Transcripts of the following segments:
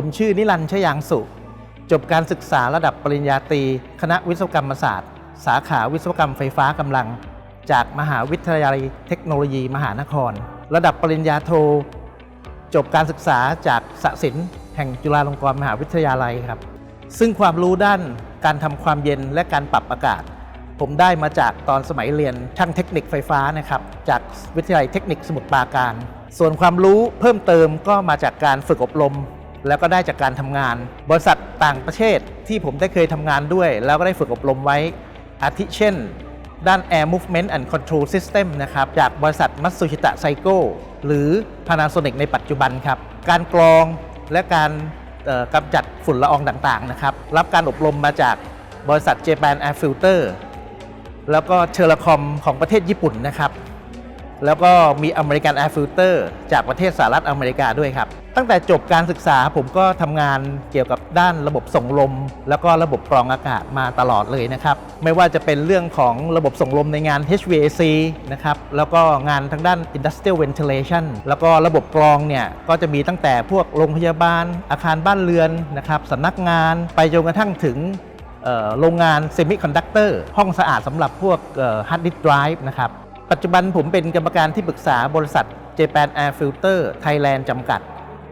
ผมชื่อนิรันดร์ชยางสุ จบการศึกษาระดับปริญญาตรี คณะวิศวกรรมศาสตร์ สาขาวิศวกรรมไฟฟ้ากำลัง จากมหาวิทยาลัยเทคโนโลยีมหานคร ระดับปริญญาโท จบการศึกษาจากสศิลป์แห่งจุฬาลงกรณ์มหาวิทยาลัยครับ ซึ่งความรู้ด้านการทำความเย็นและการปรับอากาศ ผมได้มาจากตอนสมัยเรียนช่างเทคนิคไฟฟ้านะครับ จากวิทยาลัยเทคนิคสมุทรปราการ ส่วนความรู้เพิ่มเติมก็มาจากการฝึกอบรม แล้วก็ได้จากการทำงาน บริษัทต่างประเทศที่ผมได้เคยทำงานด้วย แล้วก็ได้ฝึกอบรมไว้ อาทิเช่น ด้าน Air Movement and Control System นะครับจากบริษัท Matsushita Saiko หรือ Panasonic ในปัจจุบันครับ การกรองและการกำจัดฝุ่นละอองต่างๆนะครับรับการอบรมมาจากบริษัท Japan Air Filter แล้วก็เชอร์คอมของประเทศญี่ปุ่นนะครับ แล้วก็มีอเมริกันแอร์ฟิลเตอร์จากประเทศสหรัฐอเมริกาด้วยครับ ตั้งแต่จบการศึกษาผมก็ทำงานเกี่ยวกับด้านระบบส่งลม แล้วก็ระบบกรองอากาศมาตลอดเลยนะครับ ไม่ว่าจะเป็นเรื่องของระบบส่งลมในงาน HVAC นะครับแล้วก็งานทางด้าน Industrial Ventilation แล้วก็ระบบกรองเนี่ยก็จะมีตั้งแต่พวกโรงพยาบาล อาคารบ้านเรือนนะครับสำนักงานไปจนกระทั่งถึงโรงงานเซมิคอนดักเตอร์ห้องสะอาดสำหรับพวกฮาร์ดดิสก์ไดรฟ์นะครับปัจจุบันผมเป็นกรรมการที่ปรึกษาบริษัท Japan Air Filter Thailand จำกัด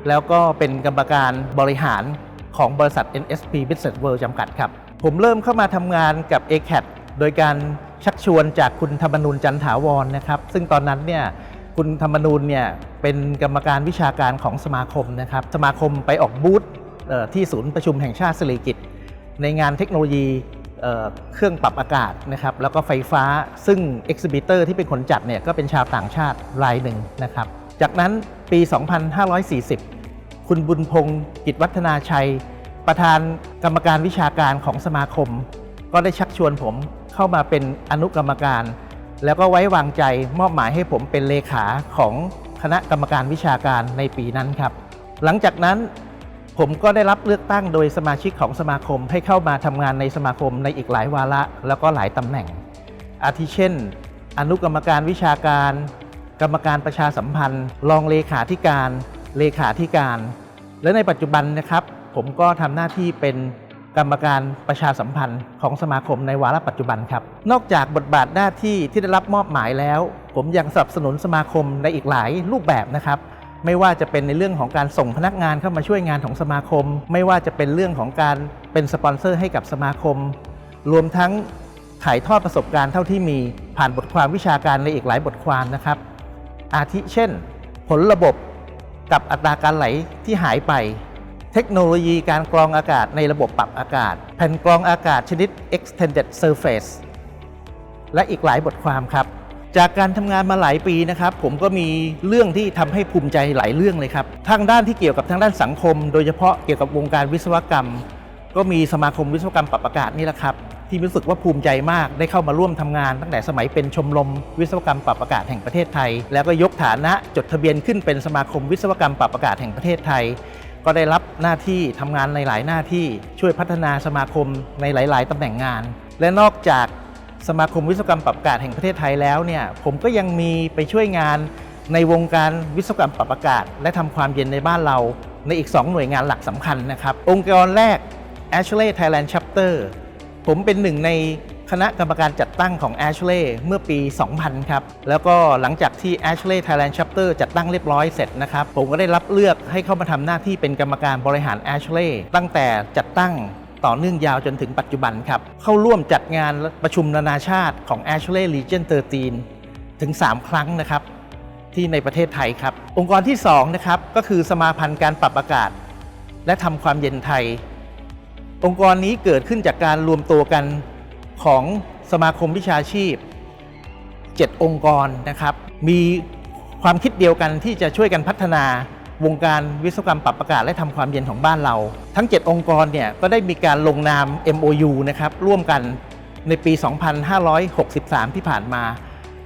แล้วก็เป็นกรรมการบริหารของบริษัท NSP Business World จำกัดครับ ผมเริ่มเข้ามาทำงานกับ ACAT โดยการชักชวนจากคุณธรรมนูญจันถาวรนะครับ ซึ่งตอนนั้นเนี่ยคุณธรรมนูญเนี่ยเป็นกรรมการวิชาการของสมาคมนะครับ สมาคมไปออกบูธที่ศูนย์ประชุมแห่งชาติสิริกิติ์ในงานเทคโนโลยีเเครื่องปรับอากาศนะครับแล้วก็ไฟฟ้าซึ่ง Exhibitor ที่เป็นคนจัดเนี่ยก็เป็นชาวต่างชาติรายหนึ่งนะครับ จากนั้นปี 2540 คุณบุญพงศ์กิจวัฒนาชัย ประธานกรรมการวิชาการของสมาคม ก็ได้ชักชวนผมเข้ามาเป็นอนุกรรมการ แล้วก็ไว้วางใจมอบหมายให้ผมเป็นเลขาของคณะกรรมการวิชาการในปีนั้นครับ หลังจากนั้นผมก็ได้รับเลือกตั้งโดยสมาชิกของสมาคมให้เข้ามาทำงานในสมาคมในอีกหลายวาระ แล้วก็หลายตำแหน่ง อาทิเช่น อนุกรรมการวิชาการ กรรมการประชาสัมพันธ์ รองเลขาธิการ เลขาธิการ และในปัจจุบันนะครับ ผมก็ทำหน้าที่เป็นกรรมการประชาสัมพันธ์ของสมาคมในวาระปัจจุบันครับ นอกจากบทบาทหน้าที่ที่ได้รับมอบหมายแล้ว ผมยังสนับสนุนสมาคมในอีกหลายรูปแบบนะครับ ไม่ว่าจะเป็นในเรื่องของการส่งพนักงานเข้ามาช่วยงานของสมาคม ไม่ว่าจะเป็นเรื่องของการเป็นสปอนเซอร์ให้กับสมาคม รวมทั้งถ่ายทอดประสบการณ์เท่าที่มีผ่านบทความวิชาการในอีกหลายบทความนะครับ อาทิเช่น ผลระบบ กับอัตราการไหลที่หายไป เทคโนโลยีการกรองอากาศในระบบปรับอากาศ แผ่นกรองอากาศชนิด extended surface และอีกหลายบทความครับ จากการทำงานมาหลายปีนะครับ ผมก็มีเรื่องที่ทำให้ภูมิใจหลายเรื่องเลยครับทางด้านที่เกี่ยวกับทางด้านสังคม โดยเฉพาะเกี่ยวกับวงการวิศวกรรม ก็มีสมาคมวิศวกรรมปรับอากาศนี่แหละครับ ที่รู้สึกว่าภูมิใจมากได้เข้ามาร่วมทำงาน ตั้งแต่สมัยเป็นชมรมวิศวกรรมปรับอากาศแห่งประเทศไทย แล้วก็ยกฐานะจดทะเบียนขึ้นเป็นสมาคมวิศวกรรมปรับอากาศแห่งประเทศไทย ก็ได้รับหน้าที่ทำงานในหลายหน้าที่ช่วยพัฒนาสมาคมในหลาย ๆตำแหน่งงาน และนอกจากสมาคมวิศวกรรมปรับอากาศแห่งประเทศไทยแล้วเนี่ยผมก็ยังมีไปช่วยงานในวงการวิศวกรรมปรับอากาศ และทำความเย็นในบ้านเราในอีก 2 หน่วยงานหลักสำคัญนะครับ องค์กรแรก a s h l e y Thailand Chapter ผมเป็นหนึ่งในคณะกรรมการจัดตั้งของ a s h l e y เมื่อปี 2000 ครับ แล้วก็หลังจากที่ a s h l e y Thailand Chapter จัดตั้งเรียบร้อยเสร็จนะครับ ผมก็ได้รับเลือกให้เข้ามาทำหน้าที่เป็นกรรมการบริหาร a s h l e y ตั้งแต่จัดตั้งต่อเนื่องยาวจนถึงปัจจุบันครับ เข้าร่วมจัดงานประชุมนานาชาติของ a s h l e y Region 13 ถึง 3 ครั้งนะครับ ที่ในประเทศไทยครับ องค์กรที่2นะครับก็คือสมาพันธ์การปรับอากาศ และทำความเย็นไทย องค์กรนี้เกิดขึ้นจากการรวมตัวกันของสมาคมวิชาชีพ 7 องค์กรนะครับ มีความคิดเดียวกันที่จะช่วยกันพัฒนาวงการวิศวกรรมปรับอากาศและทำความเย็นของบ้านเรา ทั้ง 7 องค์กรเนี่ยก็ได้มีการลงนาม MOU นะครับร่วมกันในปี 2563 ที่ผ่านมา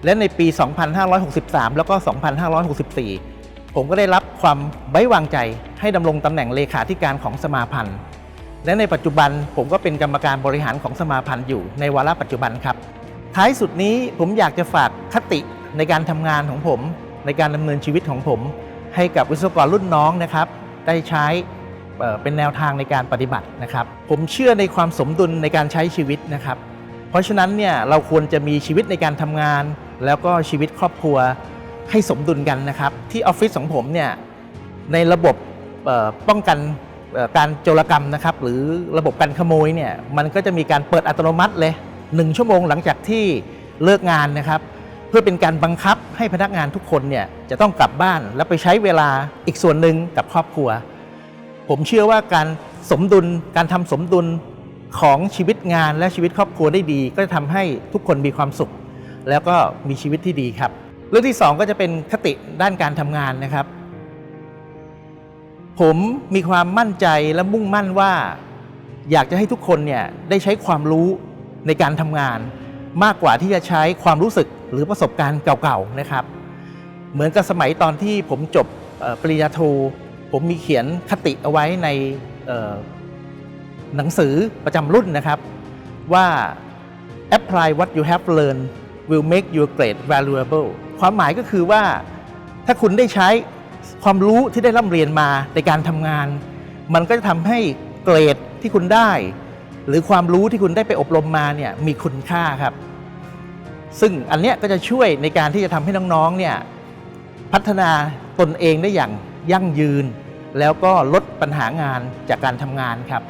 และในปี 2563 แล้วก็ 2564 ผมก็ได้รับความไว้วางใจให้ดำรงตำแหน่งเลขาธิการของสมาพันธ์ และในปัจจุบันผมก็เป็นกรรมการบริหารของสมาพันธ์อยู่ในวาระปัจจุบันครับ ท้ายสุดนี้ผมอยากจะฝากคติในการทำงานของผม ในการดำเนินชีวิตของผม ให้กับวิศวกรรุ่นน้องนะครับ ได้ใช้เป็นแนวทางในการปฏิบัตินะครับ ผมเชื่อในความสมดุลในการใช้ชีวิตนะครับ เพราะฉะนั้นเนี่ยเราควรจะมีชีวิตในการทำงาน แล้วก็ชีวิตครอบครัวให้สมดุลกันนะครับ ที่ออฟฟิศของผมเนี่ยในระบบป้องกัน การโจรกรรมนะครับหรือระบบการขโมยเนี่ยมันก็จะมีการเปิดอัตโนมัติเลยหนึ่งชั่วโมงหลังจากที่เลิกงานนะครับ เพื่อเป็นการบังคับให้พนักงานทุกคนเนี่ยจะต้องกลับบ้านแล้วไปใช้เวลาอีกส่วนหนึ่งกับครอบครัว ผมเชื่อว่าการสมดุลการทำสมดุลของชีวิตงานและชีวิตครอบครัวได้ดี ก็จะทำให้ทุกคนมีความสุข แล้วก็มีชีวิตที่ดีครับ เรื่องที่สองก็จะเป็นคติด้านการทำงานนะครับ ผมมีความมั่นใจและมุ่งมั่นว่า อยากจะให้ทุกคนเนี่ยได้ใช้ความรู้ในการทำงาน มากกว่าที่จะใช้ความรู้สึกหรือประสบการณ์เก่าๆนะครับ เหมือนกับสมัยตอนที่ผมจบปริญญาโท ผมมีเขียนคติเอาไว้ในหนังสือประจำรุ่นนะครับว่า apply what you have learned will make your grade valuable ความหมายก็คือว่าถ้าคุณได้ใช้ ความรู้ที่ได้ร่ำเรียนมาในการทำงาน มันก็จะทำให้เกรดที่คุณได้ หรือความรู้ที่คุณได้ไปอบรมมาเนี่ยมีคุณค่าครับ ซึ่งอันเนี้ยก็จะช่วยในการที่จะทำให้น้องๆเนี่ยพัฒนาตนเองได้อย่างยั่งยืน แล้วก็ลดปัญหางานจากการทำงานครับ